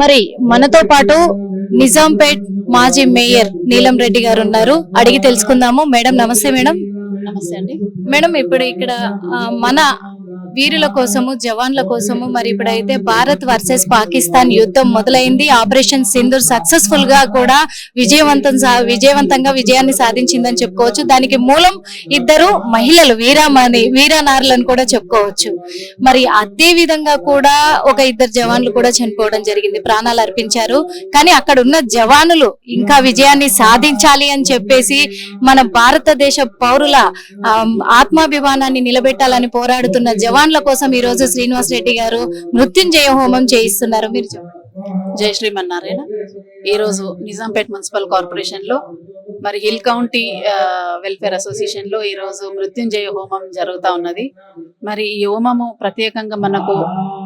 మరి మనతో పాటు నిజాంపేట్ మాజీ మేయర్ నీలం రెడ్డి గారు ఉన్నారు. అడిగి తెలుసుకుందాము. మేడం నమస్తే మేడం. నమస్తే అండి. మేడం ఇప్పుడు ఇక్కడ మన వీరుల కోసము జవాన్ల కోసము మరి ఇప్పుడైతే భారత్ వర్సెస్ పాకిస్తాన్ యుద్ధం మొదలైంది. ఆపరేషన్ సింధూర్ సక్సెస్ఫుల్గా కూడా విజయవంతం విజయవంతంగా విజయాన్ని సాధించిందని చెప్పుకోవచ్చు. దానికి మూలం ఇద్దరు మహిళలు వీరామణి వీరానారులను కూడా చెప్పుకోవచ్చు. మరి అదే విధంగా కూడా ఒక ఇద్దరు జవాన్లు కూడా చనిపోవడం జరిగింది. ప్రాణాలు అర్పించారు. కానీ అక్కడ ఉన్న జవానులు ఇంకా విజయాన్ని సాధించాలి అని చెప్పేసి మన భారతదేశ పౌరుల ఆత్మాభిమానాన్ని నిలబెట్టాలని పోరాడుతున్న జవాన్ల కోసం ఈ రోజు శ్రీనివాస్ రెడ్డి గారు మృత్యుంజయ హోమం చేయిస్తున్నారు. మీరు జై శ్రీమన్నారాయణ. ఈరోజు నిజాంపేట్ మున్సిపల్ కార్పొరేషన్లో మరి హిల్ కౌంటీ వెల్ఫేర్ అసోసియేషన్లో ఈ రోజు మృత్యుంజయ హోమం జరుగుతా ఉన్నది. మరి ఈ హోమము ప్రత్యేకంగా మనకు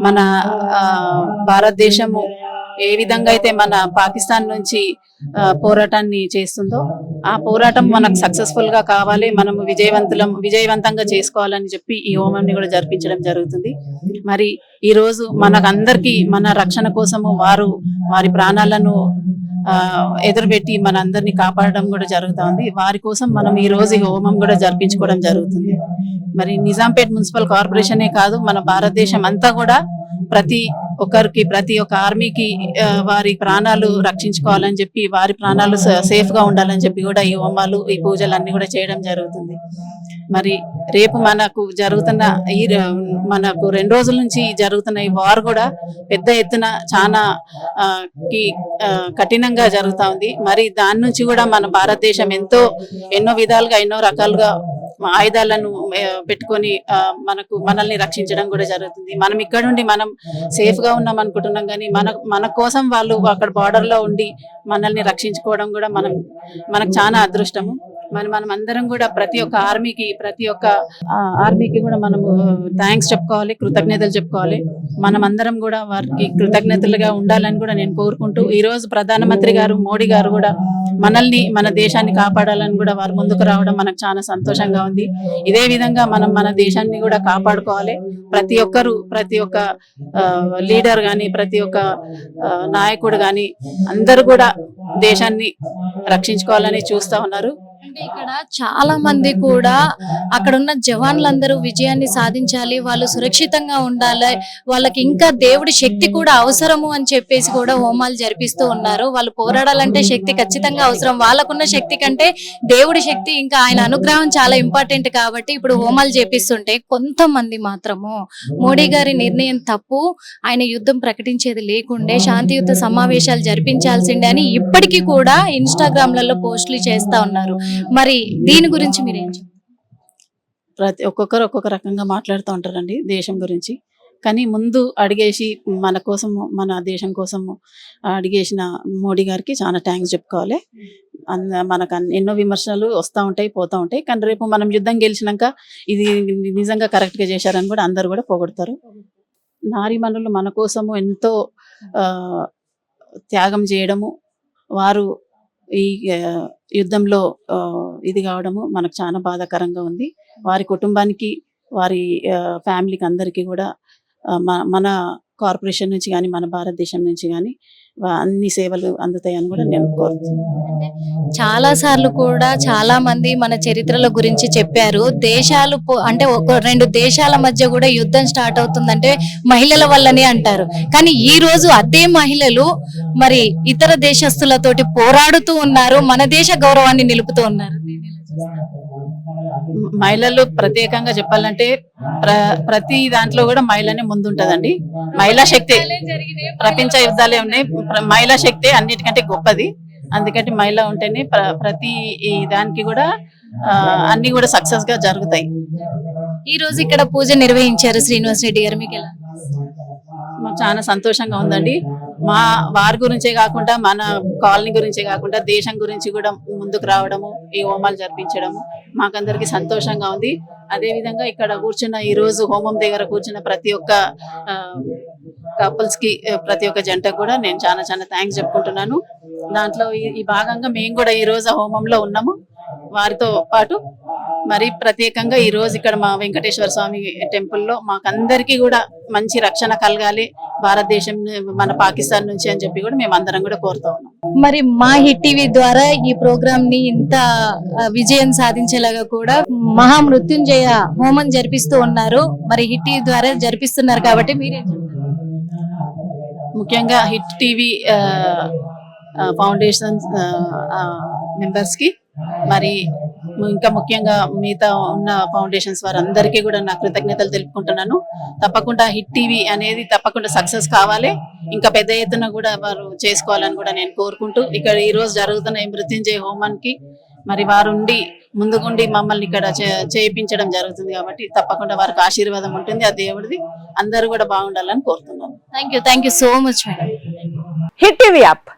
మన ఆ, భారతదేశము ఏ విధంగా అయితే మన పాకిస్తాన్ నుంచి పోరాటాన్ని చేస్తుందో ఆ పోరాటం మనకు సక్సెస్ఫుల్గా కావాలి మనము విజయవంతులం విజయవంతంగా చేసుకోవాలని చెప్పి ఈ హోమాన్ని కూడా జరిపించడం జరుగుతుంది. మరి ఈ రోజు మనకందరికి మన రక్షణ కోసము వారు వారి ప్రాణాలను ఎదురుపెట్టి మన అందరినీ కాపాడడం కూడా జరుగుతుంది. వారి కోసం మనం ఈ రోజు ఈ హోమం కూడా జరిపించుకోవడం జరుగుతుంది. మరి నిజాంపేట్ మున్సిపల్ కార్పొరేషనే కాదు మన భారతదేశం అంతా కూడా ప్రతి ఒక్కరికి ప్రతి ఒక్క ఆర్మీకి వారి ప్రాణాలు రక్షించుకోవాలని చెప్పి వారి ప్రాణాలు సేఫ్గా ఉండాలని చెప్పి కూడా ఈ హోమాలు ఈ పూజలు అన్ని కూడా చేయడం జరుగుతుంది. మరి రేపు మనకు జరుగుతున్న ఈ మనకు రెండు రోజుల నుంచి జరుగుతున్న ఈ వార్ కూడా పెద్ద ఎత్తున చాలా ఆ, కి కఠినంగా జరుగుతా ఉంది. మరి దాని నుంచి కూడా మన భారతదేశం ఎంతో ఎన్నో విధాలుగా ఎన్నో రకాలుగా ఆయుధాలను పెట్టుకొని మనకు మనల్ని రక్షించడం కూడా జరుగుతుంది. మనం ఇక్కడ నుండి మనం సేఫ్గా ఉన్నాం అనుకుంటున్నాం కానీ మన మన కోసం వాళ్ళు అక్కడ బార్డర్లో ఉండి మనల్ని రక్షించుకోవడం కూడా మనం మనకు చాలా అదృష్టము. మరి మనం అందరం కూడా ప్రతి ఒక్క ఆర్మీకి ప్రతి ఒక్క ఆర్మీకి కూడా మనము థ్యాంక్స్ చెప్పుకోవాలి కృతజ్ఞతలు చెప్పుకోవాలి. మనం అందరం కూడా వారికి కృతజ్ఞతలుగా ఉండాలని కూడా నేను కోరుకుంటూ ఈ రోజు ప్రధానమంత్రి గారు మోడీ గారు కూడా మనల్ని మన దేశాన్ని కాపాడాలని కూడా వారు ముందుకు రావడం మనకు చాలా సంతోషంగా ఉంది. ఇదే విధంగా మనం మన దేశాన్ని కూడా కాపాడుకోవాలి. ప్రతి ఒక్కరు ప్రతి ఒక్క లీడర్ కానీ ప్రతి ఒక్క నాయకుడు కానీ అందరూ కూడా దేశాన్ని రక్షించుకోవాలని చూస్తా ఉన్నారు. అంటే ఇక్కడ చాలా మంది కూడా అక్కడ ఉన్న జవాన్లందరూ విజయాన్ని సాధించాలి వాళ్ళు సురక్షితంగా ఉండాలి వాళ్ళకి ఇంకా దేవుడి శక్తి కూడా అవసరము అని చెప్పేసి కూడా హోమాలు జరిపిస్తూ ఉన్నారు. వాళ్ళు పోరాడాలంటే శక్తి ఖచ్చితంగా అవసరం. వాళ్ళకున్న శక్తి కంటే దేవుడి శక్తి ఇంకా ఆయన అనుగ్రహం చాలా ఇంపార్టెంట్ కాబట్టి ఇప్పుడు హోమాలు చేపిస్తుంటే కొంతమంది మాత్రము మోడీ గారి నిర్ణయం తప్పు. ఆయన యుద్ధం ప్రకటించేది లేకుండే శాంతియుత సమావేశాలు జరిపించాల్సిందే అని ఇప్పటికీ కూడా ఇన్స్టాగ్రామ్లలో పోస్టులు చేస్తా ఉన్నారు. మరి దీని గురించి మీరు ఏం ప్రతి ఒక్కొక్కరు ఒక్కొక్క రకంగా మాట్లాడుతూ ఉంటారండి దేశం గురించి. కానీ ముందు అడిగేసి మన కోసము మన దేశం కోసము అడిగేసిన మోడీ గారికి చాలా థ్యాంక్స్ చెప్పుకోవాలి. అంద- మనకు ఎన్నో విమర్శలు వస్తూ ఉంటాయి పోతూ ఉంటాయి. కానీ రేపు మనం యుద్ధం గెలిచినాక ఇది నిజంగా కరెక్ట్గా చేశారని కూడా అందరు కూడా పొగడతారు. నారీమణులు మన కోసము ఎంతో త్యాగం చేయడము వారు ఈ యుద్ధంలో ఆ, ఇది కావడము మనకు చాలా బాధాకరంగా ఉంది. వారి కుటుంబానికి వారి ఫ్యామిలీకి అందరికీ కూడా మన కార్పొరేషన్ నుంచి కానీ మన భారతదేశం నుంచి కానీ అన్ని సేవలు అందుతాయని కూడా నేను కోరుతున్నాను. చాలా సార్లు కూడా చాలా మంది మన చరిత్రల గురించి చెప్పారు. దేశాలు అంటే ఒక రెండు దేశాల మధ్య కూడా యుద్ధం స్టార్ట్ అవుతుందంటే మహిళల వల్లనే అంటారు. కానీ ఈ రోజు అదే మహిళలు మరి ఇతర దేశస్తులతోటి పోరాడుతూ ఉన్నారు. మన దేశ గౌరవాన్ని నిలుపుతూ ఉన్నారు. మహిళలు ప్రత్యేకంగా చెప్పాలంటే ప్ర ప్రతి దాంట్లో కూడా మహిళనే ముందుంటదండి. మహిళా శక్తి ప్రపంచ యుద్ధాలే ఉన్నాయి. మహిళా శక్తి అన్నిటికంటే గొప్పది. అందుకని మహిళ ఉంటేనే ప్ర- ప్రతి ఈ దానికి కూడా అన్ని కూడా సక్సెస్గా జరుగుతాయి. ఈ రోజు ఇక్కడ పూజ నిర్వహించారు శ్రీనివాస్ రెడ్డి గారు. మీకు ఎలా? మాకు చాలా సంతోషంగా ఉందండి. మా వారి గురించే కాకుండా మన కాలనీ గురించే కాకుండా దేశం గురించి కూడా ముందుకు రావడము ఈ హోమాలు జరిపించడము మాకందరికి సంతోషంగా ఉంది. అదే విధంగా ఇక్కడ కూర్చున్న ఈ రోజు హోమం దగ్గర కూర్చున్న ప్రతి ఒక్క కపుల్స్కి ప్రతి ఒక్క జంటకు కూడా నేను చాలా చాలా థ్యాంక్స్ చెప్పుకుంటున్నాను. దాంట్లో ఈ- ఈ భాగంగా మేము కూడా ఈ రోజు హోమంలో ఉన్నాము. వారితో పాటు మరి ప్రత్యేకంగా ఈ రోజు ఇక్కడ మా వెంకటేశ్వర స్వామి టెంపుల్లో మాకందరికీ కూడా మంచి రక్షణ కలగాలి. భారతదేశం మన పాకిస్తాన్ నుంచి అని చెప్పి కూడా మేము అందరం కూడా కోరుతా ఉన్నాం. మరి మా హిట్ టీవీ ద్వారా ఈ ప్రోగ్రామ్ని ఇంత విజయం సాధించేలాగా కూడా మహా మృత్యుంజయ హోమం జరిపిస్తూ ఉన్నారు. మరి హిట్ టీవీ ద్వారా జరిపిస్తున్నారు కాబట్టి మీరేం ముఖ్యంగా హిట్ టీవీ ఫౌండేషన్ మెంబర్స్కి మరి ఇంకా ముఖ్యంగా మిగతా ఉన్న ఫౌండేషన్స్ వారందరికీ కూడా నా కృతజ్ఞతలు తెలుపుకుంటున్నాను. తప్పకుండా హిట్ టీవీ అనేది తప్పకుండా సక్సెస్ కావాలి. ఇంకా పెద్ద ఎత్తున కూడా వారు చేసుకోవాలని కూడా నేను కోరుకుంటూ ఇక్కడ ఈ రోజు జరుగుతున్న ఈ మృత్యుంజయ హోమానికి మరి వారు ఉండి ముందుగుండి మమ్మల్ని ఇక్కడ చేయించడం జరుగుతుంది కాబట్టి తప్పకుండా వారికి ఆశీర్వాదం ఉంటుంది. ఆ దేవుడిది అందరూ కూడా బాగుండాలని కోరుతున్నాను. Thank you thank you so much madam Hit TV app.